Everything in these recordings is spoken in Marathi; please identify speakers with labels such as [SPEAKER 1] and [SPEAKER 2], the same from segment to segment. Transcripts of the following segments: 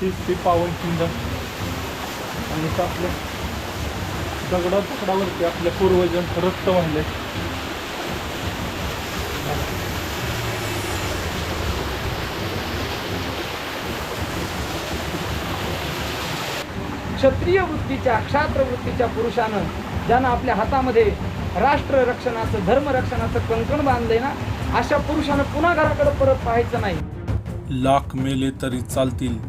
[SPEAKER 1] तीच ती पावन खिंड आणि इथं आपल्या दगडा दगडावरती आपल्या पूर्वजन रक्त वाहिले.
[SPEAKER 2] क्षत्रिय वृत्तीच्या क्षात्र वृत्तीच्या पुरुषानं ज्यानं आपल्या हातामध्ये राष्ट्र रक्षणाचं धर्म रक्षणाचं कंकण बांधलंय ना अशा पुरुषानं पुन्हा घराकडे परत पाहायचं नाही.
[SPEAKER 1] लाख मेले तरी चालतील.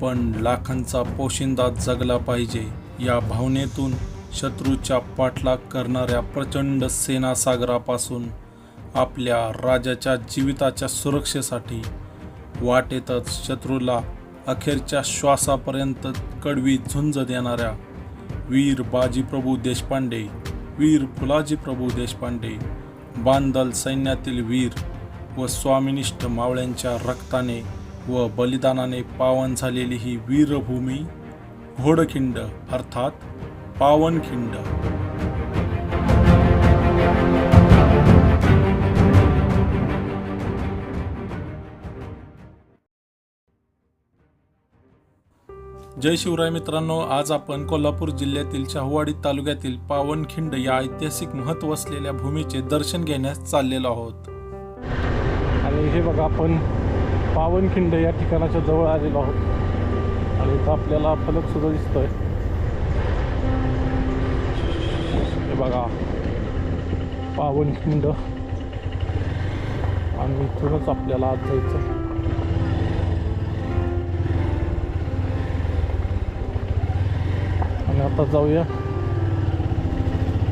[SPEAKER 1] पण लाखांचा पोशिंदा जगला पाहिजे या भावनेतून शत्रूच्या पाठलाग करणाऱ्या प्रचंड सेनासागरापासून आपल्या राजाच्या जीविताच्या सुरक्षेसाठी वाटेतच शत्रूला अखेरच्या श्वासापर्यंत कडवी झुंज देणाऱ्या वीर बाजीप्रभू देशपांडे वीर फुलाजी प्रभू देशपांडे बांदल सैन्यातील वीर व स्वामिनिष्ठ मावळ्यांच्या रक्ताने व बलिदानाने पावन झालेली ही वीरभूमी घोडखिंड अर्थात पावनखिंड. जय शिवराय मित्रांनो आज आपण कोल्हापूर जिल्ह्यातील शाहूवाडी तालुक्यातील पावनखिंड या ऐतिहासिक महत्त्व असलेल्या भूमीचे दर्शन घेण्यास चाललेलो आहोत. आणि हे बघा आपण पावनखिंड या ठिकाणाच्या जवळ आलेलो आहोत. आणि इथं आपल्याला फलक सुद्धा दिसतोय. हे बघा. पावनखिंड. आणि इथूनच आपल्याला आज जायचं आणि आता जाऊया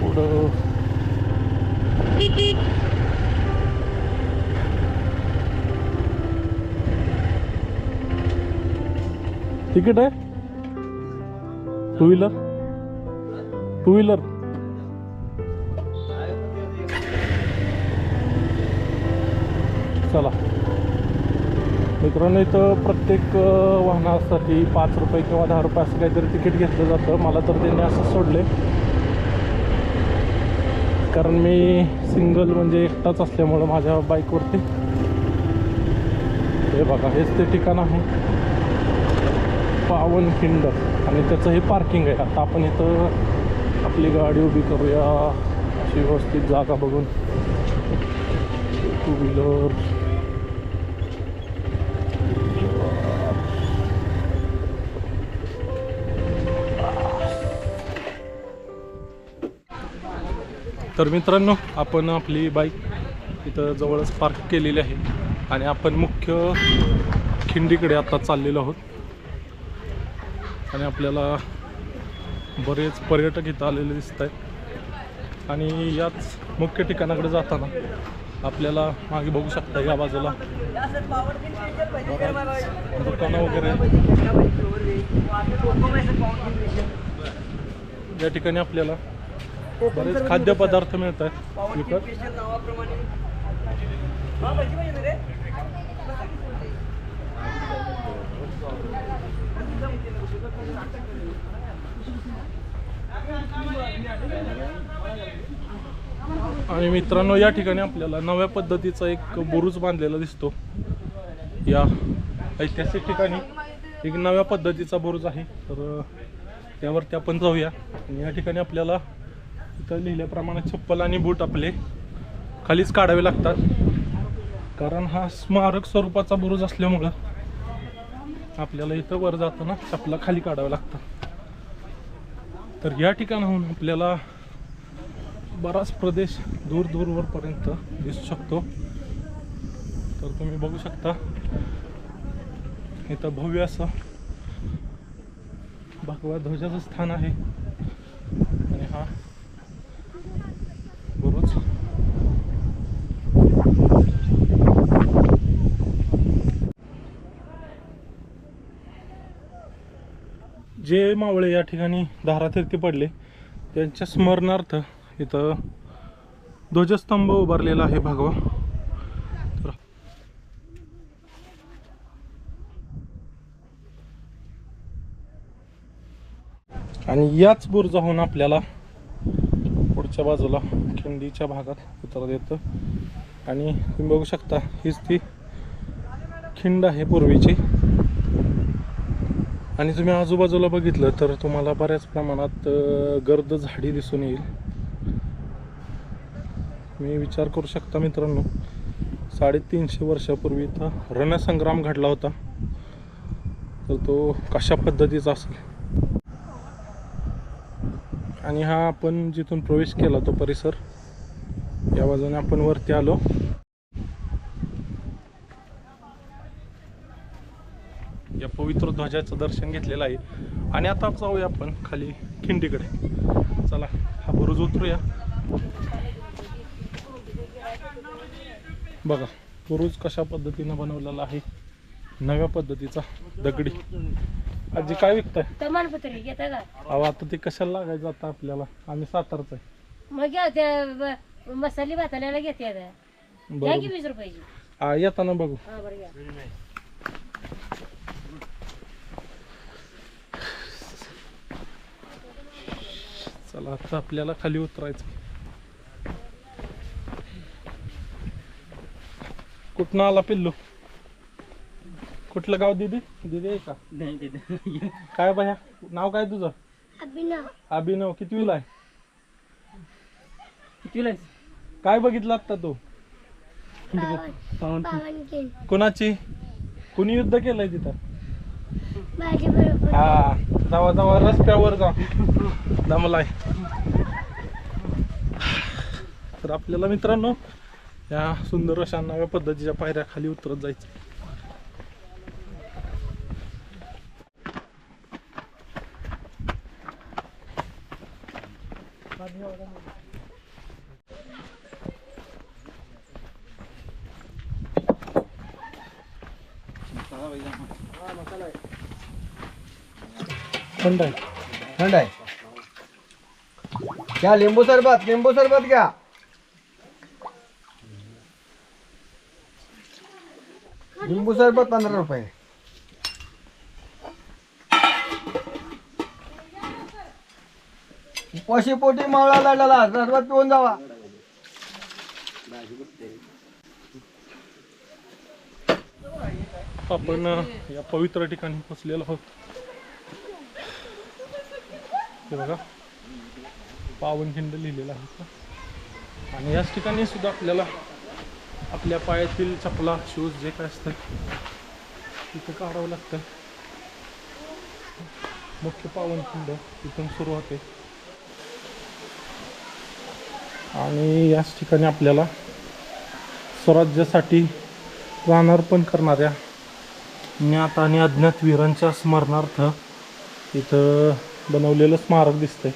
[SPEAKER 1] पुढं. तिकीट आहे? टू व्हीलर टू व्हीलर चला. मित्रांनो इथं प्रत्येक वाहनासाठी पाच रुपये किंवा दहा रुपये असं काहीतरी तिकीट घेतलं जातं. मला तर त्यांनी असं सोडले कारण मी सिंगल म्हणजे एकटाच असल्यामुळं माझ्या बाईकवरती हे बघा हेच ते ठिकाण आहे. पावनखिंड आणि त्याचं हे पार्किंग आहे. आता आपण इथं आपली गाडी उभी करूया. अशी व्यवस्थित जागा बघून. Two wheeler. तर मित्रांनो आपण आपली बाईक इथं जवळच पार्क केलेली आहे. आणि आपण मुख्य खिंडीकडे आता चाललेलो आहोत. आणि आपल्याला बरेच पर्यटक इथं आलेले दिसत आहेत आणि याच मुख्य ठिकाणाकडे जाताना आपल्याला मागे बघू शकता या बाजूला दुकानं वगैरे. या ठिकाणी आपल्याला बरेच खाद्यपदार्थ मिळत आहेत विकत. आणि मित्रांनो या ठिकाणी आपल्याला नव्या पद्धतीचा एक बुरुज बांधलेला दिसतो. या ऐतिहासिक ठिकाणी एक नव्या पद्धतीचा बुरुज आहे. तर त्यावरती आपण जाऊया. आणि या ठिकाणी आपल्याला इथं लिहिल्याप्रमाणे चप्पल आणि बूट आपले खालीच काढावे लागतात. कारण हा स्मारक स्वरूपाचा बुरुज असल्यामुळं आपल्याला इथं वर जाताना चपला खाली काढाव्या लागतात. तर या ठिकाणाहून आपल्याला बराच प्रदेश दूर दूरवरपर्यंत दिसू शकतो. तर तुम्ही बघू शकता इथं भव्य असं भगवा ध्वजाचं स्थान आहे आणि हा बुरुज जे मावळे या ठिकाणी धारातीर्थी पडले त्यांच्या स्मरणार्थ इथं ध्वजस्तंभ उभारलेला आहे भगवा. आणि याच बुरजाहून आपल्याला पुढच्या बाजूला खिंडीच्या भागात उतरता येतं. आणि तुम्ही बघू शकता हीच ती खिंड आहे पूर्वीची. आणि तुम्ही आजूबाजूला बघितलं तर तुम्हाला बऱ्याच प्रमाणात गर्द झाडी दिसून येईल. मी विचार करू शकता मित्रांनो साडेतीनशे वर्षापूर्वी इथं रणसंग्राम घडला होता. तर तो कशा पद्धतीचा असेल? आणि हा आपण जिथून प्रवेश केला तो परिसर या बाजूने आपण वरती आलो. या पवित्र ध्वजाचं दर्शन घेतलेलं आहे. आणि आता जाऊया आपण खाली खिंडीकडे. चला हा बुरुज उतरूया. बघा बुरुज कशा पद्धतीनं बनवलेला आहे. नव्या पद्धतीचा दगडी. आजी काय विकताय?
[SPEAKER 3] तमानपत्री घेता का?
[SPEAKER 1] अहो आता ते कशाला लागायचं आता आपल्याला? आम्ही सातारच आहे.
[SPEAKER 3] मग घ्या त्या ब- मसाले भाताल्याला घेते आता. घ्या की
[SPEAKER 1] बरोबर.
[SPEAKER 3] वीस रुपयाची?
[SPEAKER 1] येताना बघू.
[SPEAKER 3] हा बरं घ्या.
[SPEAKER 1] चला आता आपल्याला खाली उतरायचं. कुठनं आला पिल्लू? कुठलं गाव दिदी? दिदी आहे का? काय बाया नाव काय तुझं? अभिनव. कितवीला आहे?
[SPEAKER 2] कितीला
[SPEAKER 1] काय बघितलं आता तू? कुणाची? कुणी युद्ध केलंय तिथं? हा. जावा जावा रस्त्यावर जा. दमलाय. तर आपल्याला मित्रांनो या सुंदर अशा नव्या पद्धतीच्या पायऱ्या खाली उतरत जायचं. थंड आहे.
[SPEAKER 4] थंड आहे. घ्या लिंबू सरबत लिंबू सरबत घ्या. लिंबू सरबत पंधरा रुपये. उपाशी पोटी मावळा लढला सरबत पिऊन जावा.
[SPEAKER 1] आपण या पवित्र ठिकाणी पोचलेलो आहोत. हे बघा. पावनखिंड लिहिलेलं आहे का आणि याच ठिकाणी सुद्धा आपल्याला आपल्या पायातील चपला शूज जे काय असतं तिथं काढावं लागतं. मुख्य पावनखिंड तिथून सुरू होते. आणि याच ठिकाणी आपल्याला स्वराज्यासाठी प्राणार्पण करणाऱ्या ज्ञात आणि अज्ञात वीरांच्या स्मरणार्थ इथं बनवलेलं स्मारक दिसतंय.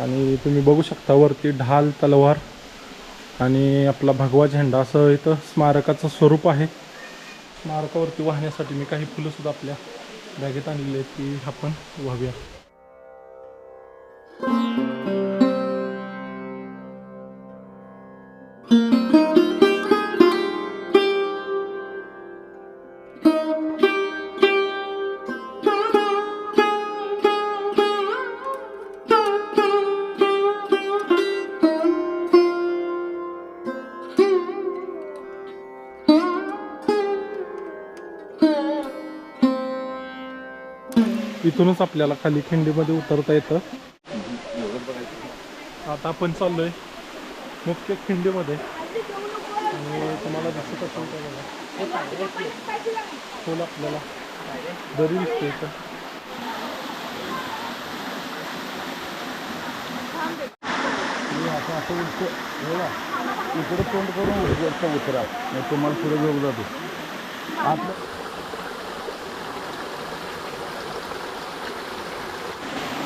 [SPEAKER 1] आणि तुम्ही बघू शकता वरती ढाल तलवार आणि आपला भगवा झेंडा. असं इथं स्मारकाचं स्वरूप आहे. स्मारकावरती वाहण्यासाठी मी काही फुलंसुद्धा आपल्या बॅगेत आणलेली आहेत ती आपण वाहूया. इथूनच आपल्याला खाली खिंडीमध्ये उतरता येतं. आता आपण चाललोय मुख्य खिंडीमध्ये. आणि तुम्हाला दिसत असेल का बघा. खोल आपल्याला दरी दिसते इथं.
[SPEAKER 4] असं असं उलट बघा. इकडे तोंड करून उलटचा उतरा. मग तुम्हाला पुढे घेऊन जातो. आपलं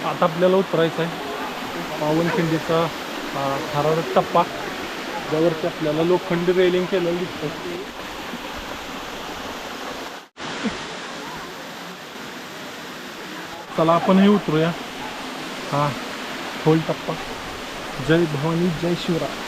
[SPEAKER 1] आता आपल्याला उतरायचं आहे. पावनखिंडीचा हा थरारक टप्पा. ज्यावरती आपल्याला लोखंडी रेलिंग केलेलं दिसतं चला आपणही उतरूया. हा खोल टप्पा. जय भवानी जय शिवराय.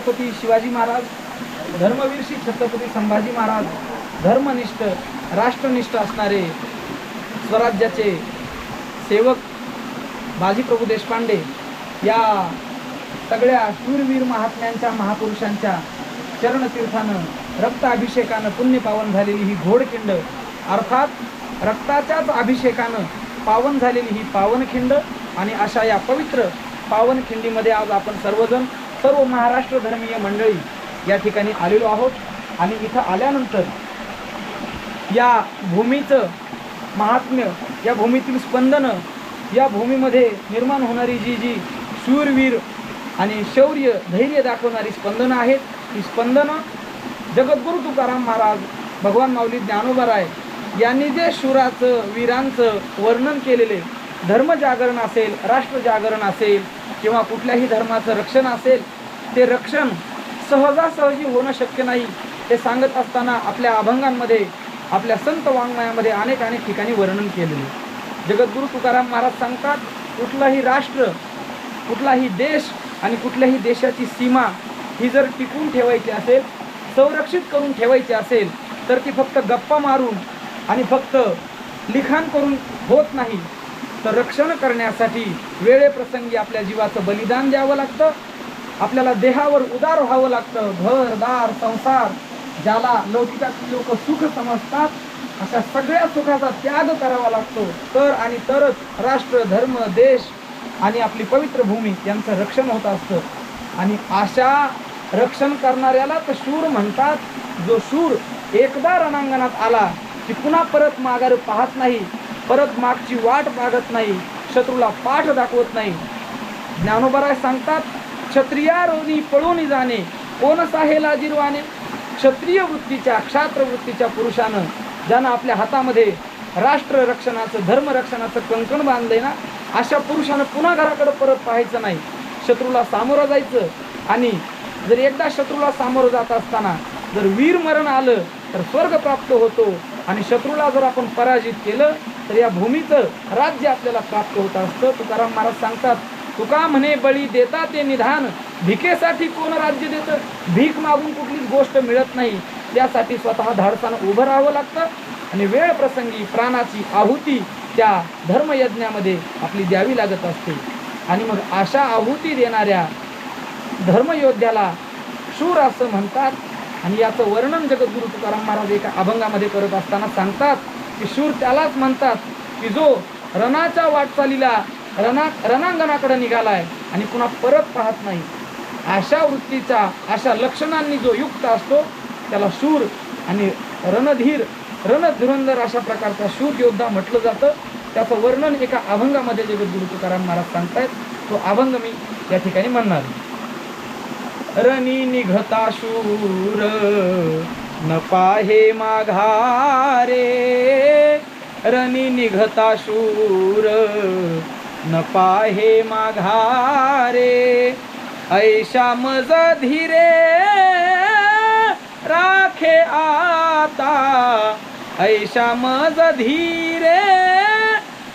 [SPEAKER 2] छत्रपती शिवाजी महाराज धर्मवीर श्री छत्रपती संभाजी महाराज धर्मनिष्ठ राष्ट्रनिष्ठ असणारे स्वराज्याचे सेवक बाजीप्रभू देशपांडे या सगळ्या शूरवीर महात्म्यांच्या महापुरुषांच्या चरणतीर्थानं रक्ताभिषेकानं पुण्य पावन झालेली ही घोडखिंड अर्थात रक्ताच्याच अभिषेकानं पावन झालेली ही पावनखिंड आणि अशा या पवित्र पावनखिंडीमध्ये आज आपण सर्वजण सर्व महाराष्ट्र धर्मीय मंडळी या ठिकाणी आलेलो आहोत. आणि इथं आल्यानंतर या भूमीचं महात्म्य या भूमीतील स्पंदनं या भूमीमध्ये निर्माण होणारी जी जी शूरवीर आणि शौर्य धैर्य दाखवणारी स्पंदनं आहेत. ही स्पंदनं जगद्गुरु तुकाराम महाराज भगवान माऊली ज्ञानोबराय यांनी जे शूराचं वीरांचं वर्णन केलेले धर्मजागरण असेल राष्ट्रजागरण असेल किंवा कुठल्याही धर्माचं रक्षण असेल ते रक्षण सहजासहजी होणं शक्य नाही. हे सांगत असताना आपल्या अभंगांमध्ये आपल्या संत वाङ्मयामध्ये अनेक अनेक ठिकाणी वर्णन केलेले जगद्गुरु तुकाराम महाराज सांगतात कुठलाही राष्ट्र कुठलाही देश आणि कुठल्याही देशाची सीमा ही जर टिकून ठेवायची असेल संरक्षित करून ठेवायची असेल तर ती फक्त गप्पा मारून आणि फक्त लिखाण करून होत नाही. तर रक्षण करण्यासाठी वेळेप्रसंगी आपल्या जीवाचं बलिदान द्यावं लागतं. आपल्याला देहावर उदार व्हावं लागतं. घर दार संसार ज्याला लौकिकातील लोक सुख समजतात अशा सगळ्या सुखाचा त्याग करावा लागतो. तर आणि तरच राष्ट्र धर्म देश आणि आपली पवित्र भूमी यांचं रक्षण होत असतं. आणि अशा रक्षण करणाऱ्याला तर शूर म्हणतात. जो शूर एकदा रणांगणात आला की पुन्हा परत माघार पाहत नाही परत मागची वाट मागत नाही शत्रूला पाठ दाखवत नाही. ज्ञानोबराय सांगतात क्षत्रिया रोनी पळून जाणे कोण साहेला जिरवाने क्षत्रिय वृत्तीच्या क्षात्र वृत्तीच्या पुरुषानं ज्यानं आपल्या हातामध्ये राष्ट्र रक्षणाचं धर्मरक्षणाचं कंकण बांधलंय ना अशा पुरुषानं पुन्हा घराकडे परत पाहायचं नाही. शत्रूला सामोरं जायचं आणि जर एकदा शत्रूला सामोरं जात असताना जर वीर मरण आलं तर स्वर्ग प्राप्त होतो. आणि शत्रूला जर आपण पराजित केलं तर या भूमीचं राज्य आपल्याला प्राप्त होत असतं. तुकाराम महाराज सांगतात तुका म्हणे बळी देता ते निधान भिकेसाठी कोण राज्य देतं? भीक मागून कुठलीच गोष्ट मिळत नाही. त्यासाठी स्वतः धाडसानं उभं राहावं लागतं आणि वेळ प्रसंगी प्राणाची आहुती त्या धर्मयज्ञामध्ये आपली द्यावी लागत असते. आणि मग अशा आहुती देणाऱ्या धर्मयोद्ध्याला शूर असं म्हणतात आणि याचं वर्णन जगद्गुरु तुकाराम महाराज एका अभंगामध्ये करत असताना सांगतात की शूर त्यालाच म्हणतात की जो रणाच्या वाटचालीला रणा रणांगणाकडे निघालाय आणि पुन्हा परत पाहत नाही. अशा वृत्तीचा अशा लक्षणांनी जो युक्त असतो त्याला शूर आणि रणधीर रणधुरंधर अशा प्रकारचा शूर योद्धा म्हटलं जातं. त्याचं वर्णन एका अभंगामध्ये जगद्गुरु तुकाराम महाराज सांगतायत. तो अभंग मी या ठिकाणी म्हणणार रणी निघता शूर. न पाहे माघारे. रणी निघता शूर. न पाहे माघारे. ऐशा मज धीरे. राखे आता. ऐशा मज धीरे.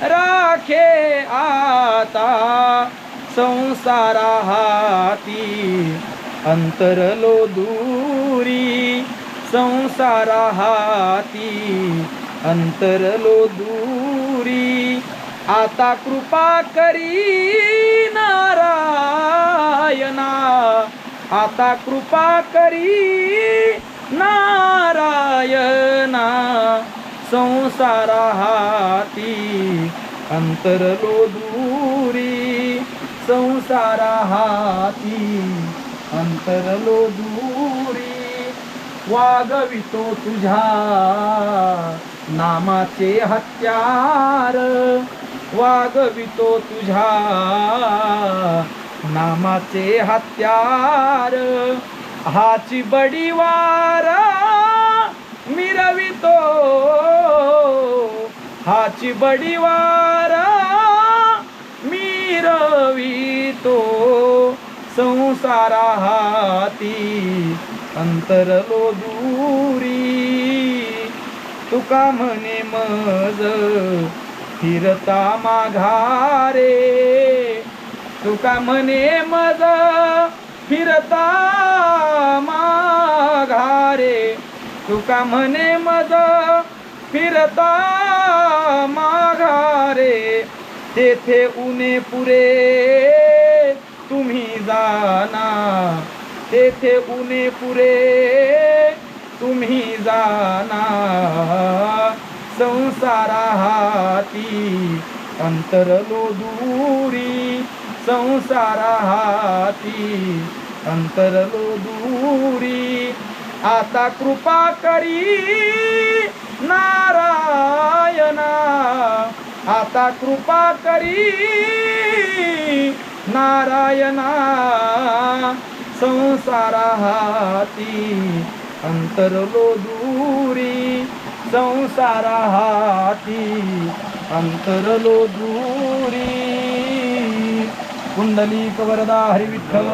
[SPEAKER 2] राखे आता. संसारा हाती. अंतरलो दूरी संसारा हाती. अंतरलो दूरी आता कृपा करी नारायणा. आता कृपा करी नारायणा. संसारा हाती. अंतरलो दूरी संसारा हाती. अंतरलो दूरी वागवितो तुझ्या नामाचे हत्यार. वागवितो तुझ्या नामाचे हत्यार. हाची बडीवार मिरवितो. हाची बडीवार मिरवितो. संसारा हाती अंतरलो दूरी. तुका म्हणे मज फिरता माघारे. तुका म्हणे मज फिरता माघारे. तुका म्हणे मज फिरता माघारे. तेथे उने पुरे. जाना। तेथे उने पुरे तुम्ही जाना। संसारा हाती अंतरलो दूरी संसारा हाती अंतरलो दूरी। आता कृपा करी नारायणा। आता कृपा करी नारायणा संसारा हाती अंतरलो दूरी संसारा हाती अंतरलो दूरी कुंडलिक वरदा हरी विठ्ठल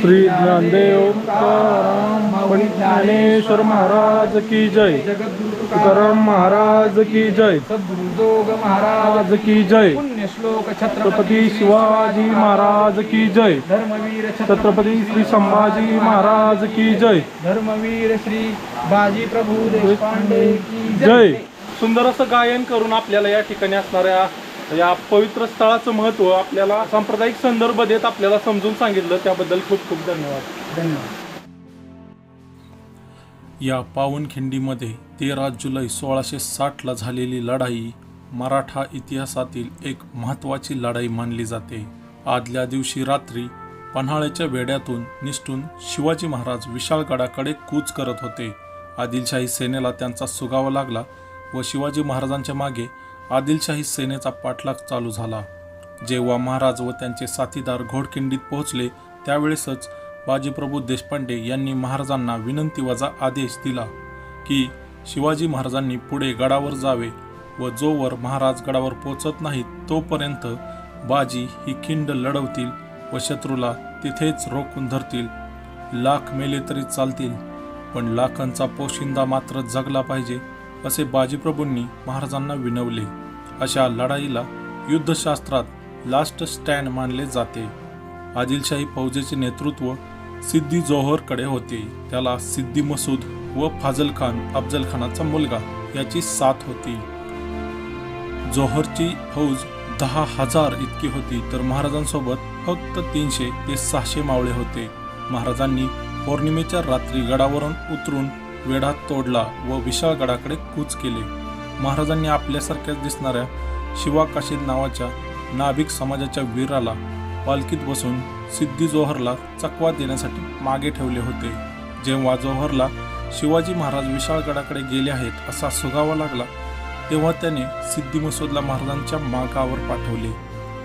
[SPEAKER 1] श्री ज्ञानदेव तुकाराम ज्ञानेश्वर महाराज की जय।
[SPEAKER 2] जगद्गुरु
[SPEAKER 1] तुकाराम महाराज की जय।
[SPEAKER 2] सद्गुरु जोग महाराज
[SPEAKER 1] की जय।
[SPEAKER 2] पुण्य श्लोक
[SPEAKER 1] छत्रपती शिवाजी महाराज की जय।
[SPEAKER 2] धर्मवीर
[SPEAKER 1] छत्रपती श्री संभाजी महाराज की जय।
[SPEAKER 2] धर्मवीर श्री बाजी प्रभू देशपांडे की
[SPEAKER 1] जय। सुंदर असं गायन करून आपल्याला या ठिकाणी असणाऱ्या या पवित्र स्थळाचं महत्त्व आपल्याला सांप्रदायिक संदर्भ देत आपल्याला समजून सांगितलं त्याबद्दल खूप खूप धन्यवाद.
[SPEAKER 2] धन्यवाद.
[SPEAKER 1] या पावनखिंडीमध्ये तेरा जुलै सोळाशे साठला झालेली लढाई मराठा इतिहासातील एक महत्त्वाची लढाई मानली जाते. आदल्या दिवशी रात्री पन्हाळ्याच्या वेड्यातून निसटून शिवाजी महाराज विशाळगडाकडे कूच करत होते. आदिलशाही सेनेला त्यांचा सुगावा लागला व शिवाजी महाराजांच्या मागे आदिलशाही सेनेचा पाठलाग चालू झाला. जेव्हा महाराज व त्यांचे साथीदार घोडकिंडीत पोहोचले त्यावेळेसच बाजीप्रभू देशपांडे यांनी महाराजांना विनंती वजा आदेश दिला की शिवाजी महाराजांनी पुढे गडावर जावे व जोवर महाराज गडावर पोचत नाहीत तोपर्यंत बाजी ही खिंड लढवतील व शत्रूला तिथेच रोखून धरतील. लाख मेले तरी चालतील पण लाखांचा पोशिंदा मात्र जगला पाहिजे. असे बाजीप्रभूंनी महाराजांना विनवले. अशा लढाईला युद्धशास्त्रात लास्ट स्टँड मानले जाते. आदिलशाही फौजेचे नेतृत्व सिद्दी जोहरकडे होते. त्याला सिद्दी मसूद व फाजल खान अफजल खानाचा मुलगा याची साथ होती. जोहरची फौज दहा हजार इतकी होती तर महाराजांसोबत फक्त तीनशे ते सहाशे मावळे होते. महाराजांनी पौर्णिमेच्या रात्री गडावरून उतरून वेढा तोडला व विशाळगडाकडे कूच केले. महाराजांनी आपल्यासारख्याच दिसणाऱ्या शिवाकाशीद नावाच्या नाभिक समाजाच्या वीराला पालखीत बसून सिद्धी जोहरला चकवा देण्यासाठी मागे ठेवले होते. जेव्हा जोहरला शिवाजी महाराज विशाळगडाकडे गेले आहेत असा सुगावा लागला तेव्हा त्याने सिद्धी मसूदला महाराजांच्या मागावर पाठवले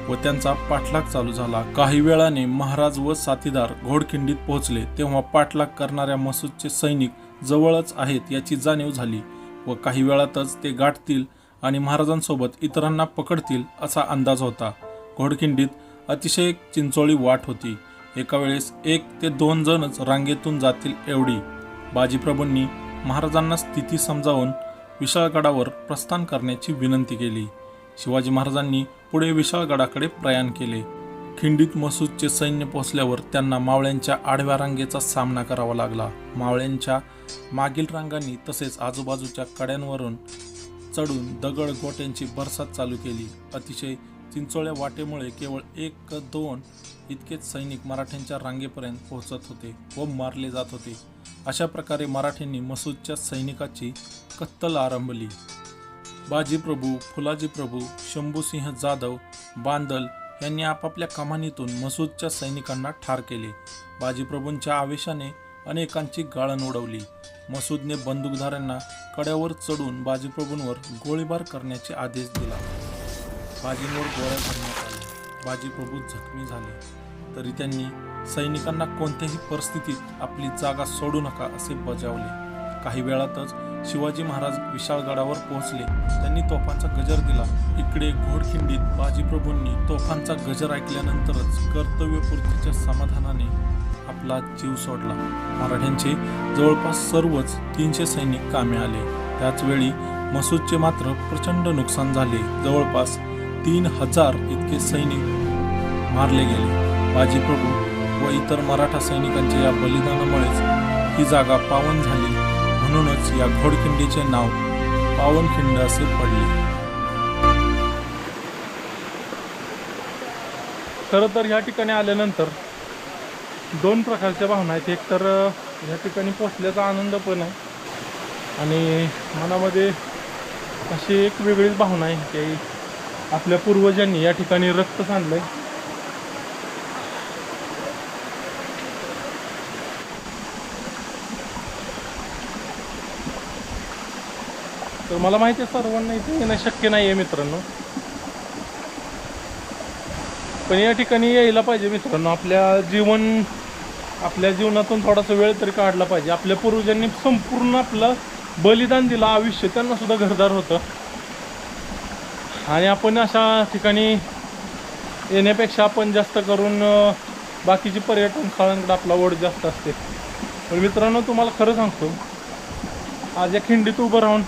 [SPEAKER 1] व त्यांचा पाठलाग चालू झाला. काही वेळाने महाराज व साथीदार घोडखिंडीत पोहोचले. तेव्हा पाठलाग करणाऱ्या मसूदचे सैनिक जवळच आहेत याची जाणीव झाली व काही वेळातच ते गाठतील आणि महाराजांसोबत इतरांना पकडतील असा अंदाज होता. घोडखिंडीत अतिशय चिंचोळी वाट होती. एका वेळेस एक ते दोन जणच रांगेतून जातील एवढी. बाजीप्रभूंनी महाराजांना स्थिती समजावून विशाळगडावर प्रस्थान करण्याची विनंती केली. शिवाजी महाराजांनी पुढे विशाळगडाकडे प्रयाण केले. खिंडीत मसूदचे सैन्य पोचल्यावर त्यांना मावळ्यांच्या आडव्या रांगेचा सामना करावा लागला. मावळ्यांच्या मागील रांगांनी तसेच आजूबाजूच्या कड्यांवरून चढून दगड गोट्यांची बरसात चालू केली. अतिशय चिंचोळ्या वाटेमुळे केवळ एक दोन इतकेच सैनिक मराठ्यांच्या रांगेपर्यंत पोहोचत होते व मारले जात होते. अशा प्रकारे मराठ्यांनी मसूदच्या सैनिकाची कत्तल आरंभली. बाजीप्रभू फुलाजीप्रभू शंभूसिंह जाधव बांदल यांनी आपापल्या कमानीतून मसूदच्या सैनिकांना ठार केले. बाजीप्रभूंच्या आवेशाने अनेकांची गाळण उडवली. मसूदने बंदूकधाऱ्यांना कड्यावर चढून बाजीप्रभूंवर गोळीबार करण्याचे आदेश दिला. बाजींवर गोळ्या घालण्यात आल्या. बाजीप्रभू जखमी झाले. तरी त्यांनी सैनिकांना कोणत्याही परिस्थितीत आपली जागा सोडू नका असे बजावले. काही वेळातच शिवाजी महाराज विशाळगडावर पोहोचले. त्यांनी तोफांचा गजर दिला. इकडे घोडखिंडीत बाजीप्रभूंनी तोफांचा गजर ऐकल्यानंतरच कर्तव्यपूर्तीच्या समाधानाने आपला जीव सोडला. मराठ्यांचे जवळपास सर्वच तीनशे सैनिक कामे आले. त्याचवेळी मसूदचे मात्र प्रचंड नुकसान झाले. जवळपास तीन हजार इतके सैनिक मारले गेले. बाजीप्रभू व इतर मराठा सैनिकांच्या या बलिदानामुळेच ही जागा पावन झाली. म्हणूनच या घोडखिंडीचे नाव पावनखिंड असे पडले. खरं तर ह्या ठिकाणी आल्यानंतर दोन प्रकारच्या भावना आहेत. एक तर ह्या ठिकाणी पोचल्याचा आनंद पण आहे आणि मनामध्ये अशी एक वेगळीच भावना आहे की आपल्या पूर्वजांनी या ठिकाणी रक्त सांडलंय. तर मला माहिती आहे सर्वांना इथे येणं शक्य नाही आहे मित्रांनो. पण या ठिकाणी यायला पाहिजे मित्रांनो. आपल्या जीवन आपल्या जीवनातून थोडासा वेळ तरी काढला पाहिजे. आपल्या पूर्वजांनी संपूर्ण आपलं बलिदान दिलं आयुष्य त्यांना सुद्धा घरदार होतं. आणि आपण अशा ठिकाणी येण्यापेक्षा आपण जास्त करून बाकीची पर्यटन स्थळांकडे आपला ओढ जास्त असते. पण मित्रांनो तुम्हाला खरं सांगतो. आज या खिंडीत उभं राहून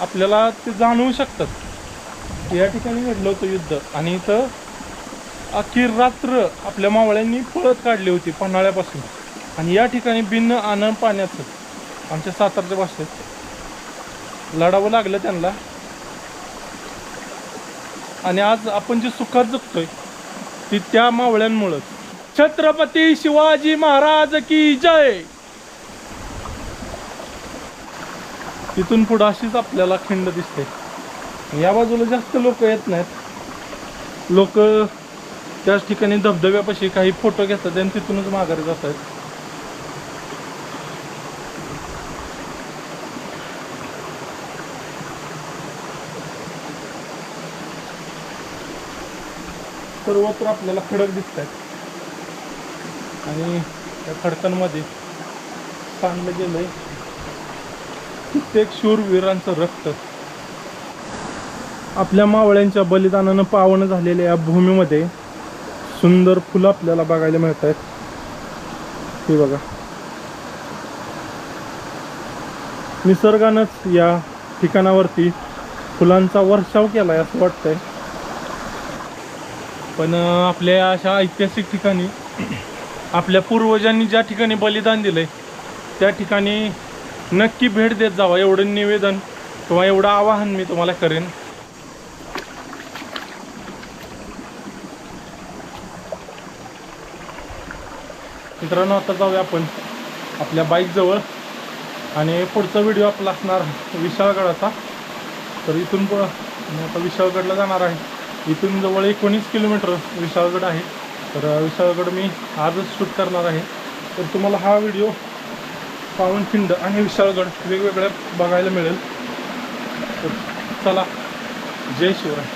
[SPEAKER 1] आपल्याला ते जाणवू शकतात. या ठिकाणी घडलं होतं युद्ध आणि इथं अखेर रात्र आपल्या मावळ्यांनी पळत काढली होती पन्हाळ्यापासून. आणि या ठिकाणी भिन्न आनंद पाण्याचं आमच्या सातारच्या भाषेत लढावं लागलं त्यांना. आणि आज आपण जे सुखात जगतोय ती त्या मावळ्यांमुळं छत्रपती शिवाजी महाराज की जय! तिथून पुढं अशीच आपल्याला खिंड दिसते. या बाजूला जास्त लोक येत नाहीत. लोक त्याच ठिकाणी धबधब्यापाशी काही फोटो घेतात आणि तिथूनच माघारी जात आहेत सर्वत्र आपल्याला खडक दिसत आहेत आणि त्या खडकांमध्ये सांडलं गेलंय. कित्येक शूरवीरांचं रक्त आपल्या मावळ्यांच्या बलिदानानं पावन झालेल्या या भूमीमध्ये सुंदर फुलं आपल्याला बघायला मिळत आहेत हे बघा. निसर्गानंच या ठिकाणावरती फुलांचा वर्षाव केलाय असं वाटतंय. पण आपल्या अशा ऐतिहासिक ठिकाणी आपल्या पूर्वजांनी ज्या ठिकाणी बलिदान दिलंय त्या ठिकाणी नक्की भेट देत जावा एवढं निवेदन किंवा एवढं आवाहन मी तुम्हाला करेन. मित्रांनो आता जाऊया आपण आपल्या बाईकजवळ. आणि पुढचा व्हिडिओ आपला असणार विशाळगडाचा. तर इथून प मी आता विशाळगडला जाणार आहे. इथून जवळ एकोणीस किलोमीटर विशाळगड आहे. तर विशाळगड मी आजच शूट करणार आहे. तर तुम्हाला हा व्हिडिओ पावनखिंड आणि विशाळगड वेगवेगळ्या बघायला मिळेल. चला जय शिवराय.